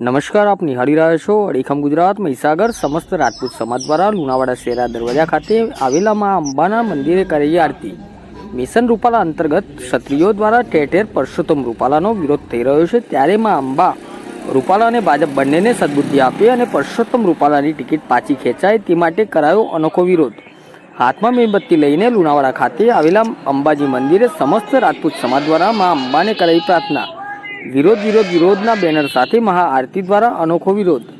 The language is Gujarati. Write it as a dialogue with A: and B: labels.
A: નમસ્કાર, આપ નિહાળી રહ્યા છો અડીખમ ગુજરાત મહીસાગર સમસ્ત રાજપૂત સમાજ દ્વારા લુણાવાડા શેરા દરવાજા ખાતે આવેલા મા અંબાના મંદિરે કરેલી આરતી. મિશન રૂપાલા અંતર્ગત ક્ષત્રિયો દ્વારા ઠેર ઠેર પરસોત્તમ રૂપાલાનો વિરોધ થઈ રહ્યો છે, ત્યારે મા અંબા રૂપાલા અને ભાજપ બંનેને સદબુદ્ધિ આપી અને પરસોત્તમ રૂપાલાની ટિકિટ પાછી ખેંચાય તે માટે કરાયો અનોખો વિરોધ. હાથમાં મીણબત્તી લઈને લુણાવાડા ખાતે આવેલા અંબાજી મંદિરે સમસ્ત રાજપૂત સમાજ દ્વારા મા અંબાને કરાઈ પ્રાર્થના. વિરોધ વિરોધ વિરોધના બેનર સાથે મહાઆરતી દ્વારા અનોખો વિરોધ.